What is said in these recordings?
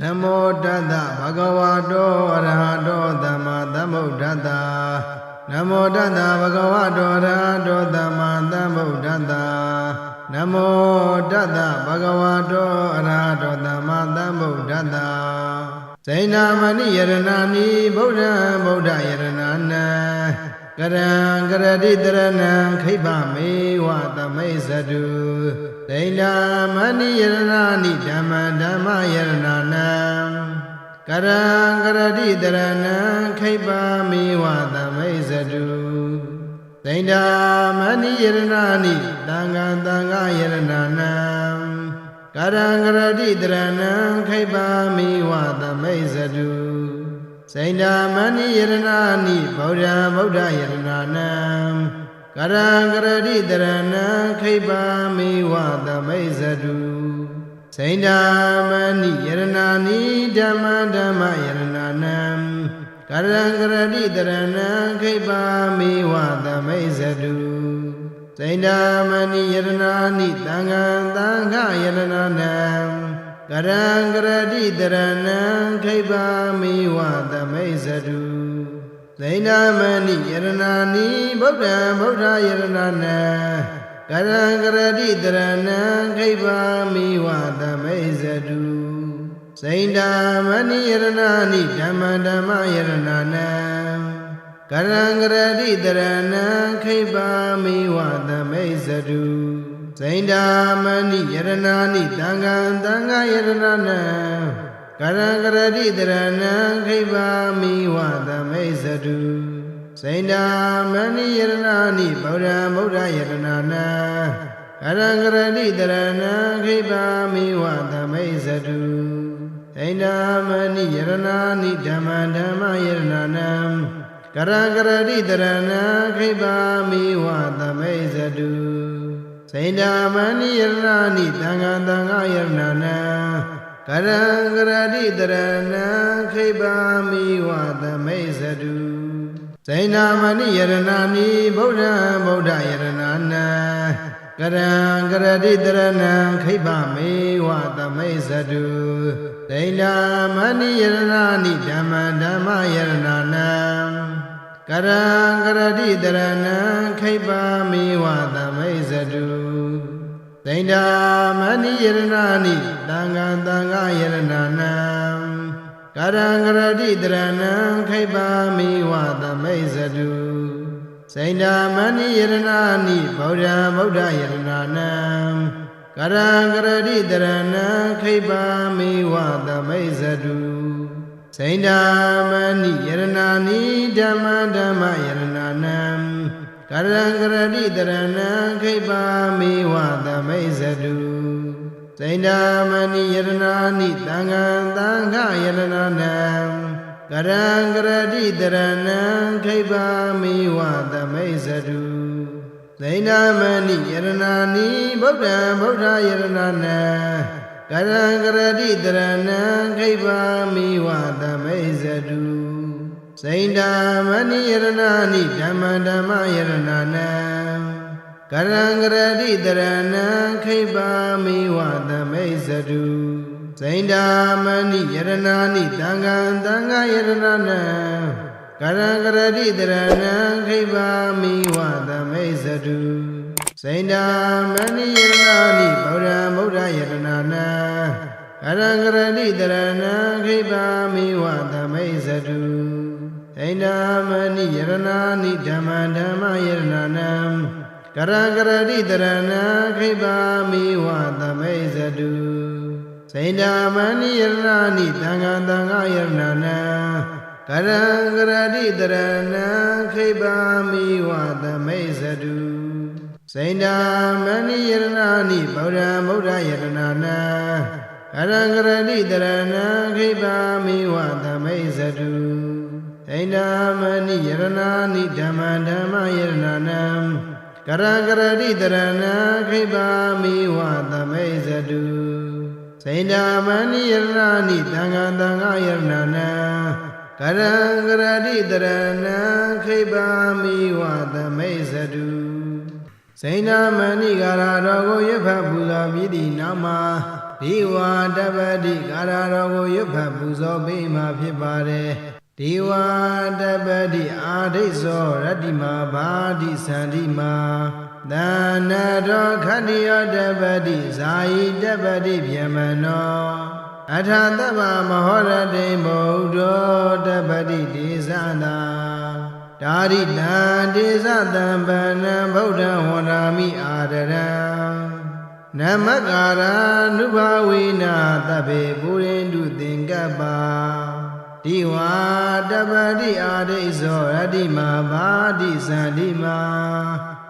နမောတတ္တဘဂဝတောအရဟတောသမ္မာသမ္ဗုဒ္ဓတ္တနမောတတ္တဘဂဝတောအရဟတောသမ္မာသမ္ဗုဒ္ဓတ္တနမောတတ္တဘဂဝတောအရဟတောသမ္မာသမ္ဗုဒ္ဓတ္တဇိနာမဏိယရဏာနိဗုဒ္ဓံဗုဒ္ဓယရဏနံ ကရံကရတိတရဏံခိဗမေဝသမိစ္ဆတုဒိဏမဏိယရဏာနိဓမ္မဓမ္မယရဏနံကရံကရတိတရဏံခိဗမေဝသမိစ္ဆတုဒိဏမဏိယရဏာနိသံဃံသံဃာယရဏနံကရံကရတိတရဏံခိဗမေဝသမိစ္ဆတု စိန္ဒာမဏိယရဏာနိဗုဒ္ဓံဗုဒ္ဓယရဏနံကရံကရတိတရဏံခိဗမေဝသမိစ္ဆတုစိန္ဒာမဏိယရဏာနိဓမ္မဓမ္မယရဏနံကရံကရတိတရဏံခိဗမေဝသမိစ္ဆတုစိန္ဒာမဏိယရဏာနိသံဃံသံဃယရဏနံ ကရံကရတိတရဏံခိဗမေဝသမိစ္ဆတုဇိဏမဏိယရဏာနိဗုဒ္ဓံဗုဒ္ဓယရဏနံကရံကရတိတရဏံခိဗမေဝသမိစ္ဆတုဇိဏမဏိယရဏာနိဓမ္မဓမ္မယရဏနံ ကရံကရတိတရဏံခိဗမေဝသမိစ္ဆတုဇိန္ဒာမဏိယရဏာနိတံဃံတံဃာယရဏနံကရံကရတိတရဏံခိဗာမိဝသမိစ္ဆတုဇိန္ဒာမဏိယရဏာနိဗုဒ္ဓံဗုဒ္ဓယရဏနံကရံကရတိတရဏံခိဗာမိဝသမိစ္ဆတုဇိန္ဒာမဏိယရဏာနိဓမ္မဓမ္မယရဏနံ ကရံကရတိတရဏံခိဗာမိဝသမိစ္ဆတုစိန္ဒာမဏိယရဏာနိသံဃာသံဃာယရဏနံကရံကရတိတရဏံခိဗာမိဝသမိစ္ဆတုစိန္ဒာမဏိယရဏာနိဗုဒ္ဓံဗုဒ္ဓယရဏနံကရံကရတိတရဏံခိဗာမေဝသမိစ္ဆတုဒိန္ဒာမဏိယရဏာနိဓမ္မဓမ္မယရဏနံ ကရံကရတိတရဏံခိဗာမေဝသမိစ္ဆတုဒိန္ဒာမဏိယရဏာနိသံဃံသံဃာယရဏနံကရံကရတိတရဏံခိဗာမေဝသမိစ္ဆတုစိန္ဒာမဏိယရဏာနိဗုဒ္ဓံဗုဒ္ဓယရဏနံကရံကရတိတရဏံခိဗာမေဝသမိစ္ဆတု စိန္ဒာမဏိယရဏာနိဓမ္မဓမ္မယရဏနံကရံကရတိတရဏံခိဗာမေဝသမိစ္ဆတုစိန္ဒာမဏိယရဏာနိသံဃံသံဃယရဏနံကရံကရတိတရဏံခိဗာမေဝသမိစ္ဆတုစိန္ဒာမဏိယရဏာနိဗုဒ္ဓံဗုဒ္ဓယရဏနံ ကရံကရတိတရဏံခိဗာမိဝသမိစ္ဆတုစိန္ဒာမဏိယရဏာနိဓမ္မဓမ္မယရဏနံကရံကရတိတရဏံခိဗာမိဝသမိစ္ဆတုစိန္ဒာမဏိယရဏာနိသံဃံသံဃာယရဏနံကရံကရတိတရဏံခိဗာမိဝသမိစ္ဆတု စိန္ဒာမဏိယရဏာနိဗုဒ္ဓံဗုဒ္ဓယရဏနံကရံကရတိတရဏံခိဗာမိဝသမိစ္ဆတုစိန္ဒာမဏိယရဏာနိဓမ္မဓမ္မယရဏနံကရံကရတိတရဏံခိဗာမိဝသမိစ္ဆတုစိန္ဒာမဏိယရဏာနိသံဃာသံဃာယရဏနံကရံကရတိတရဏံခိဗာမိဝသမိစ္ဆတု စိန္ဒာမဏိယရဏာနိဗုဒ္ဓံဗုဒ္ဓယရဏနံကရံကရတိတရဏံခိဗာမိဝသမိစ္ဆတုစိန္ဒာမဏိယရဏာနိဓမ္မဓမ္မယရဏနံကရံကရတိတရဏံခိဗာမိဝသမိစ္ဆတုစိန္ဒာမဏိယရဏာနိသံဃာသံဃာယရဏနံကရံကရတိတရဏံခိဗာမိဝသမိစ္ဆတု စိန္ဒာမဏိကာရတော်ကိုရဖတ်ပူဇော်ပြီးသည့်နောက်မှာဒဒီဝါတပတိကာရတော်ကိုရွတ်ဖတ်ပူဇော်ပေးမှဖြစ်ပါတယ်ဒီဝါတပတိအာဒိသောရတ္တိမာဘာတိသန္တိမာသန္နတော်ခတ္တိယတပတိဇာယိတပတိဗျမနောအထာတဗ္ဗမဟောရတိမုဒ္ဒောတပတိဒေသနာ ဒါရိတံဒေသတံပဏံဗုဒ္ဓံဝန္ဓာမိအာဒရံနမကာရနုဘဝိနာတဗ္ဗေပုရိန္ဒုသင်္ကပ္ပါဒီဝါတပတိအာဒိသောရတ္တိမာဘာတိသန္တိမာ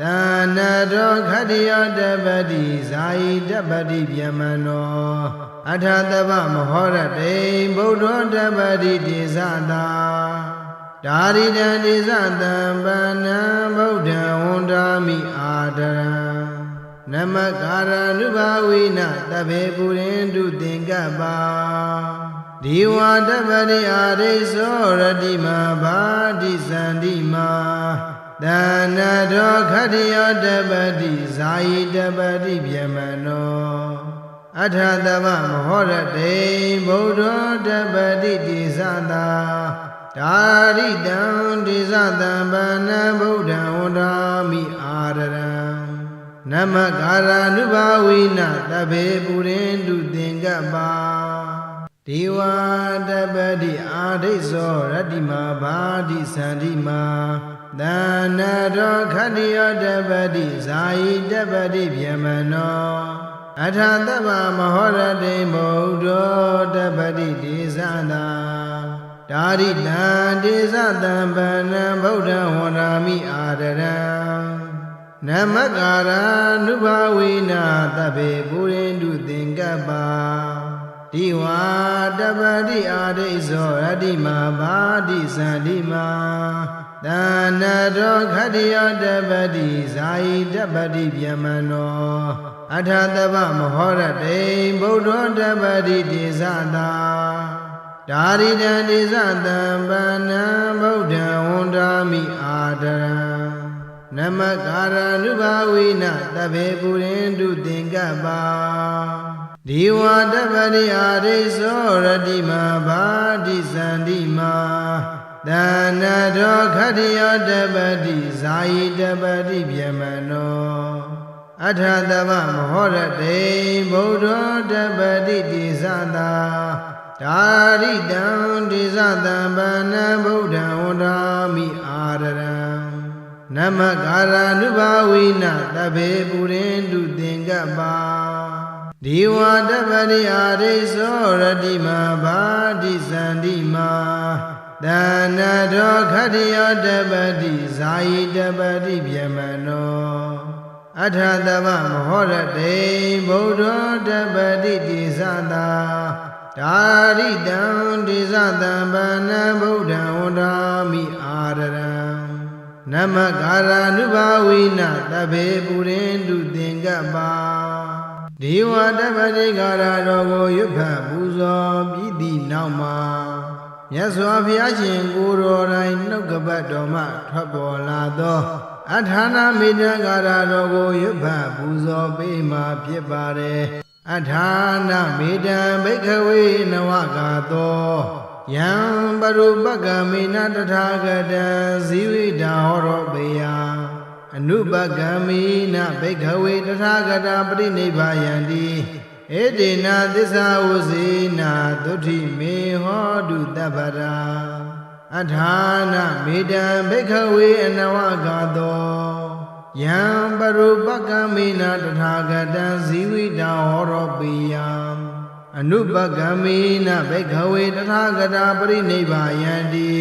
သန္နတောခတ္တိယတပတိဇာယိတပတိဗျမနောအထာတဗ္ဗမဟောရတေဗုဒ္ဓောတပတိဒေသတာ ဒါရိတံဒေသတံပဏံဗုဒ္ဓံဝန္ဒာမိအာဒရံနမကာရနုဘာဝိနတဗ္ဗေပုရိန္ဒုသင်္ကပ္ပါဒီဝါတပတိအာရိသောရတိမဘာတိသန္တိမာတဏတောခတ္တယောတပတိဇာယိတပတိဗျမနောအထာတဗမဟောရတေဗုဒ္ဓောတပတိတိသတာ ဒါရိတံတိသတံပဏံဗုဒ္ဓံဝန္ဒာမိအာရရံနမကာရ ानु ဘာဝိနတဗ္ဗေပုရိန္ဒုသင်္ကပ္ပါဒေဝတပတိအာဒိသောရတ္တိမာဘာတိသန္တိမာသန္နတောခတ္တိယောတပတိဇာယိတပတိဗျမနောအထာတဗ္ဗမဟောရတိမုဒ္ဒောတပတိဒေသနာ ဒါရိတံဒေသတံပဏံဗုဒ္ဓံဝန္ဓာမိအာဒရံနမကာရ ानु ဘာဝိနာတဗ္ဗေပုရိန္ဒုသင်္ကပ္ပါဒီဝါတပတိအာဒိသောရတ္တိမာဘာတိသန္တိမာသန္နတောခတ္တယောတပတိဇာယိတပတိဗျမနောအထာတဗမဟောရတေဗုဒ္ဓောတပတိဒေသတာ ဒါရိတံဒေသတံပဏံဗုဒ္ဓံဝန္ဒာမိအာဒရံနမကာရ ानु ဘာဝိနတဗ္ဗေပုရိန္ဒုသင်္ကပ္ပါဒီဝါတပရိအာရိသောရတိမာဘာတိသန္တိမာတဏတောခတ္တယောတပတိဇာယိတပတိဗျမနောအထာတဗမဟောရတေဗုဒ္ဓောတပတိတိသတာ ဒါရိတံတိသတံပဏံဗုဒ္ဓံဝန္ဓာမိအာရရံနမကာရ ानु ဘာဝိနတဗ္ဗေပုရိန္ဒုသင်္ကပ္ပါဒီဝါတပရိအာရိသောရတိမာဘာတိသန္တိမာတဏတောခတ္တယောတပတိဇာယိတပတိဗျမနောအထာတဗမဟောရတေဗုဒ္ဓောတပတိတိသတာ ဒါရိတံတိသတံပဏံဗုဒ္ဓံဝန္ဓာမိအာရရံနမကာရ ानु ဘာဝိနတဗ္ဗေပုရိန္ဒုသင်္ကပ္ပါဒေဝတပတိကာရတော်ကိုရွတ်ဖတ်ပူဇော်ပြီးသည့်နောက်မှာမြတ်စွာဘုရားရှင်ကိုယ်တော်တိုင်နှုတ်ကပတ်တော်မှထွက်ပေါ်လာသောအထာနာမေတ္တာကာရတော်ကိုရွတ်ဖတ်ပူဇော်ပေးမှဖြစ်ပါတယ် အထာနာမေတ္တံဘိက္ခဝေနဝကာသောယံပရုပကမေနတထာဂတံဇီဝိတာဟောရောပေယအနုပကမေနဘိက္ခဝေတထာဂတာပရိနိဗ္ဗာယံတိဧတေနာသစ္စာဝဇေနာသုတိမေဟောတုတပ္ပရာအထာနာမေတ္တံဘိက္ခဝေအနဝဂါသော ယံပရုပကမေနတထာဂတံဇီဝိတာဟောရောပိယံအနုပကမေနဘိက္ခဝေတထာဂတာပရိနိဗ္ဗာယံတိ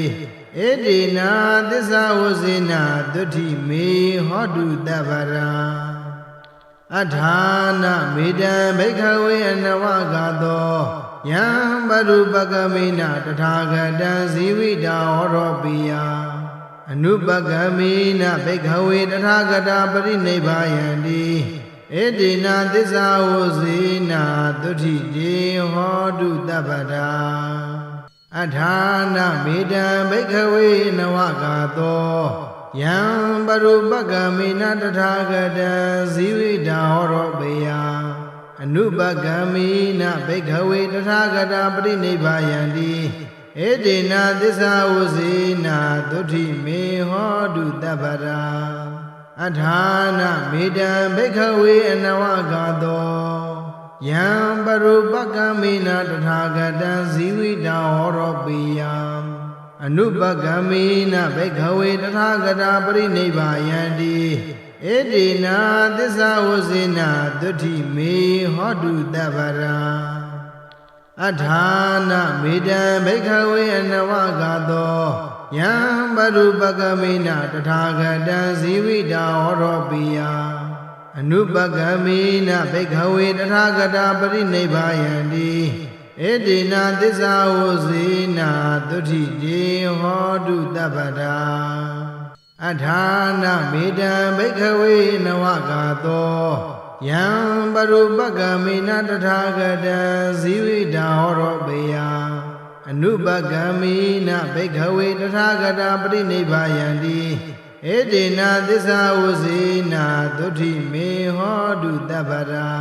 ဧတေနာသစ္စာဝဇေနာသုတိမေဟောတုတပ္ပရာအထာနာမေတ္တံဘိက္ခဝေအနဝဂါသောယံပရုပကမေနတထာဂတံဇီဝိတာဟောရောပိယ အနုပကမေနဘိက္ခဝေတထာဂတာပရိနိဗ္ဗာယံတိဧတေနာသစ္စာဝဇေနာသုတိတေဟောတုတပ္ပတာအထာနာမေတ္တံဘိက္ခဝေနဝကာသောယံပရုပကမေနတထာဂတံဇီဝိတာဟောရောပေယအအနုပကံမိနဘိက္ခဝေတထာဂတာပရိနိဗ္ဗာယန္တိ ဧတေနာသစ္စာဝဇေနာသုတိမေဟောတုတပ္ပရာအထာနမေတံဘိက္ခဝေအနဝဂါသောယံပရုပကံမိနာတထာဂတံဇီဝိတာဟောရောပိယံအနုပကံမိနဘိက္ခဝေတထာဂတာပရိနိဗ္ဗာယန္တိဧတေနာသစ္စာဝဇေနာသုတိမေဟောတုတပ္ပရာ အထာနမေတံဘိက္ခဝေအနဝဂါသောယံပရုပကမိနာတထာဂတံဇီဝိတာဟောရောပိယအနုပကမိနာဘိက္ခဝေတထာဂတာပရိနိဗ္ဗာယန္တိဧတေနာသစ္စာဝဇေနာသုတိတေဟောတုတပ္ပတာအထာနမေတံဘိက္ခဝေနဝဂါသော ယံပရုပကမိနာတထာဂတံဇီဝိတာဟောရောပေယအနုပကမိနာဘိက္ခဝေတထာဂတာပရိနိဗ္ဗာယန္တိဧတေနာသစ္စာဝဇေနာသုတိမေဟောတုတပ္ပရာ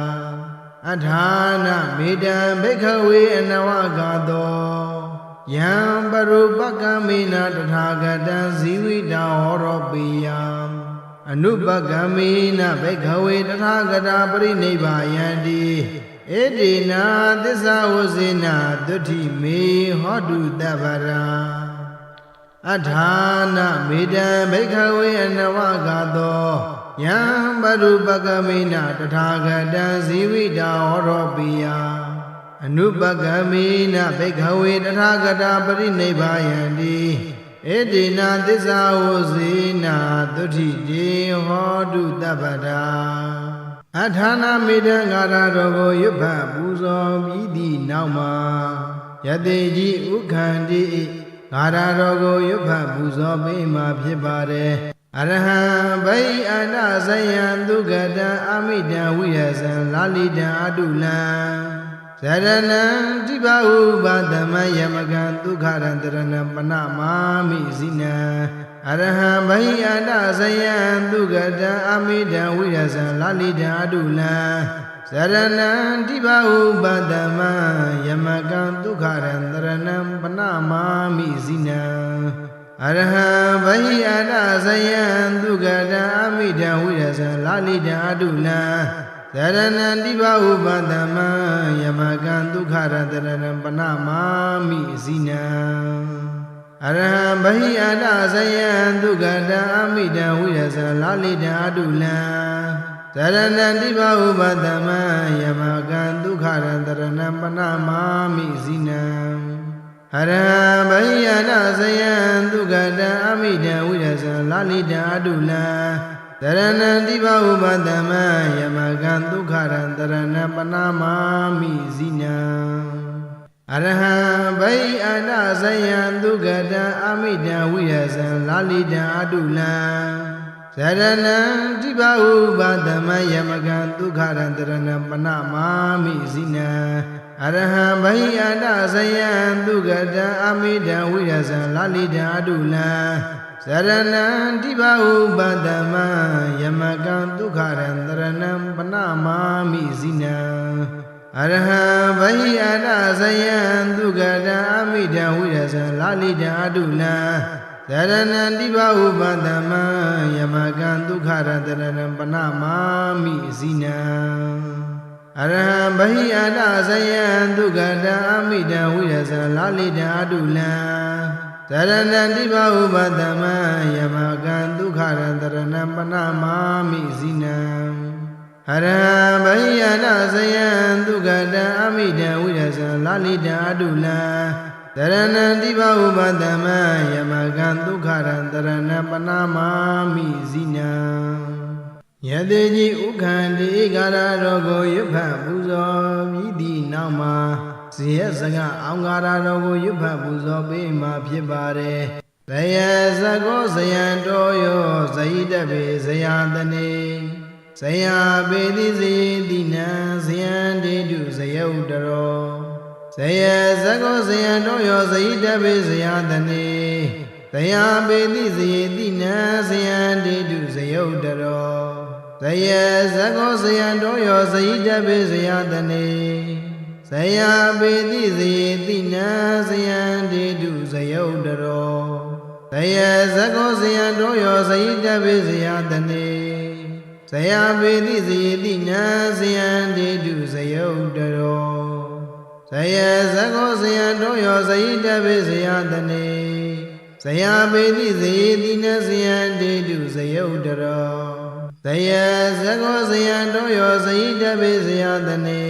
အထာနမေတံဘိက္ခဝေအနဝဂါသောယံပရုပကမိနာတထာဂတံဇီဝိတာဟောရောပိယံ အနုပကမိနာဘိက္ခဝေတထာဂတာပရိနိဗ္ဗာယန္တိဧတေနာသစ္စာဝဇေနာသုတိမေဟောတုတပ္ပရာအထာနမေတံဘိက္ခဝေအနဝဂါသောယံပရုပကမိနာတထာဂတံဇီဝိတာဟောရောပိယအနုပကမိနာဘိက္ခဝေတထာဂတာပရိနိဗ္ဗာယန္တိ ဧတေနာသစ္စာဝဇေနာသုတိတေဟောတုတပ္ပတာအထာနာမေတံဂါရတော်ကိုရွတ်ဖတ်ပူဇော်ပြီးသည့်နောက်မှာယတိကြီးဥခန္တိဂါရတော်ကိုရွတ်ဖတ်ပူဇော်ပေးမှာဖြစ်ပါတယ်အရဟံဘိအန္တဇယံဒုက္ကတံအမိတံဝိရဇံလာလိတံအတုလံ ဇရဏံတိဘဟုဘာသမယမကံဒုက္ခရံတရဏပနမာမိဇိနံအရဟံဘိအန္တဇယံဒုက္ကတံအမိတံဝိရဇံလာလိတံအတုလံဇရဏံတိဘဟုဘာသမယမကံဒုက္ခရံတရဏပနမာမိဇိနံအရဟံဘိအန္တဇယံဒုက္ကတံအမိတံဝိရဇံလာလိတံအတုလံသ ရဏံတိဘဥပတမံယမကံဒုက္ခရတရဏံပနမာမိဇိနံအရဟံဘိအန္တဇယံဒုက္ကတံအမိတံဝိရဇံလာလိတံအတုလံသရဏံတိဘဥပတမံယမကံဒုက္ခရတရဏံပနမာမိဇိနံအရဟံဘိယနာဇယံဒုက္ကတံအမိတံဝိရဇံလာလိတံအတုလံ တရဏံတိဘဥပတမံယမကံဒုက္ခရံတရဏပနာမာမိဇိနံအရဟံဘိအနာဇယံဒုက္ကတံအမိတံဝိရဇံလာလိတံအတုလံဇရဏံတိဘဥပတမံယမကံဒုက္ခရံတရဏပနာမာမိဇိနံအရဟံဘိအနာဇယံဒုက္ကတံအမိတံဝိရဇံလာလိတံအတုလံဇ ရဏံတိဘဥပတမံယမကံဒုက္ခရံတရဏံပနမာမိဇိနံအရဟံဘိအနာဇယံဒုက္ကတံအမိတံဝိရဇံလာလိတံအတုလံဇရဏံတိဘဥပတမံယမကံဒုက္ခရံတရဏံပနမာမိဇိနံအရဟံဘိအနာဇယံဒုက္ကတံအမိတံဝိရဇံလာလိတံအတုလံ သရဏံတိဘဥပတမံယမကံဒုက္ခရံတရဏံပနမာမိဇိနံဟရံဘိယနာဇယံဒုက္ခတံအမိတံဝိရဇံလာလိတံအတုလံသရဏံတိဘဥပတမံယမကံဒုက္ခရံတရဏံပနမာမိဇိနံယတိကြီးဥခန္တိကာရတော်ကိုရွတ်ဖတ်ပူဇော်ပြီးသည့်နောက်မှာ ဇေယစကအောင်္ကာရတော်ကိုရွတ်ဖတ်ပူဇော်ပေးမှာဖြစ်ပါတယ်။ဇယဇကောဇယံတော်ယောဇိတပေဇယတနေဇယပေတိဇေတိနံဇယံတေတုဇယုတရောဇယဇကောဇယံတော်ယောဇိတပေဇယတနေဇယပေတိဇေတိနံဇယံတေတုဇယုတရောဇဇယေဇကောဇယံတော်ယောဇယိတပိဇယတနေ ဇယပေတိဇယေတိနံဇယံတေတုဇယုတ်တရောဇယေဇကောဇယံတော်ယောဇယိတပိဇယတနေဇယပေတိဇယေတိနံဇယံတေတုဇယုတ်တရောဇယေဇကောဇယံတော်ယောဇယိတပိဇယတနေဇယပေတိဇယေတိနံဇယံတေတုဇယုတ်တရောဇယေဇကောဇယံတော်ယောဇယိတပိဇယတနေဇ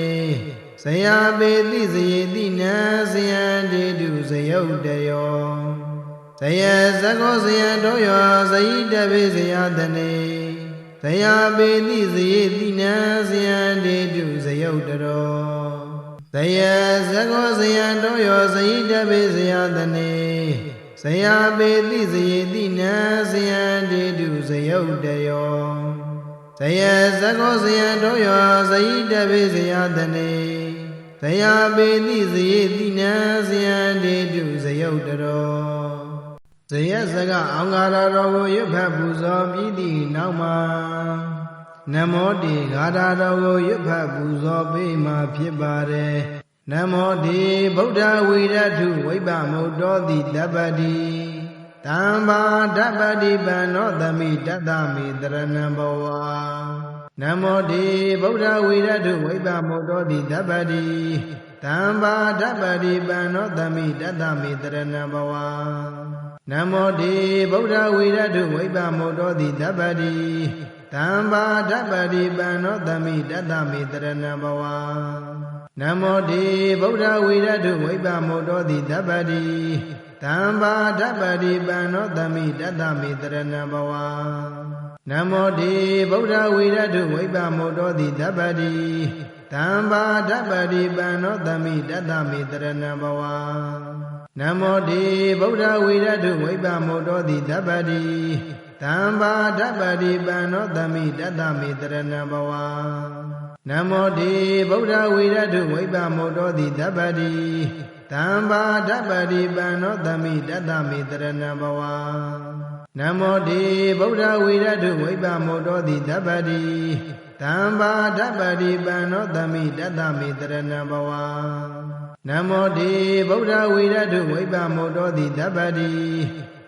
ယပေတိဇယေတိနံဇယံတေတုဇယုတ်တရောဇယေဇကောဇယံတော်ယောဇယိတပိဇယတနေဇယပေတိဇယေတိနံဇယံတေတုဇယုတ်တရောဇယေဇကောဇယံတော်ယောဇယိတပိဇယတနေဇယပေတိဇယေတိနံဇယံတေတုဇယုတ်တရောဇယေဇကောဇယံတော်ယောဇယိတပိဇယတနေ ဇယပေတိဇယေတိနံဇယံတေတုဇယုတ်တရောဇယဇကအောင်္ဂါရတော်ကိုရွတ်ဖတ်ပူဇော်ပြီးသည့်နောက်မှာနမောတိဂါထာတော်ကိုရွတ်ဖတ်ပူဇော်ပေးမှာဖြစ်ပါတယ်နမောတိဗုဒ္ဓဝိရထုဝိပ္ပမုတ်တော်တိတပ္ပတိတံဘာဓပ္ပတိပန္နောသမိတတ္တမိတရဏံဘဝ နမောတိဗုဒ္ဓဝိရထုဝိပ္ပမုတ်တော်တိတပ္ပတိတံဘာဓပ္ပတိပန္နောသမိတတ္တမိတရဏံဘဝနမောတိဗုဒ္ဓဝိရထုဝိပ္ပမုတ်တော်တိတပ္ပတိတံဘာဓပ္ပတိပန္နောသမိတတ္တမိတရဏံဘဝနမောတိဗုဒ္ဓဝိရထုဝိပ္ပမုတ်တော်တိတပ္ပတိတံဘာဓပ္ပတိပန္နောသမိတတ္တမိတရဏံဘဝ နမောတိဗုဒ္ဓဝိရထုဝိပ္ပမုတ်တော်တိတပ္ပတိတံဘာဓပ္ပတိပန္နောသမိတတ္တမိတရဏံဘဝနမောတိဗုဒ္ဓဝိရထုဝိပ္ပမုတ်တော်တိတပ္ပတိတံဘာဓပ္ပတိပန္နောသမိတတ္တမိတရဏံဘဝနမောတိဗုဒ္ဓဝိရထုဝိပ္ပမုတ်တော်တိတပ္ပတိတံဘာဓပ္ပတိပန္နောသမိတတ္တမိတရဏံဘဝ နမောတိဗုဒ္ဓဝိရထုဝိပ္ပမုတ်တော်တိတပ္ပတိတံဘာဓပ္ပတိပန္နောသမိတတ္တမိတရဏံဘဝနမောတိဗုဒ္ဓဝိရထုဝိပ္ပမုတ်တော်တိတပ္ပတိ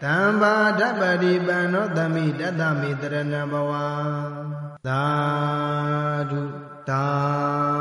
တံဘာဓပ္ပတိပန္နောသမိတတ္တမိတရဏံဘဝသာဓုသာ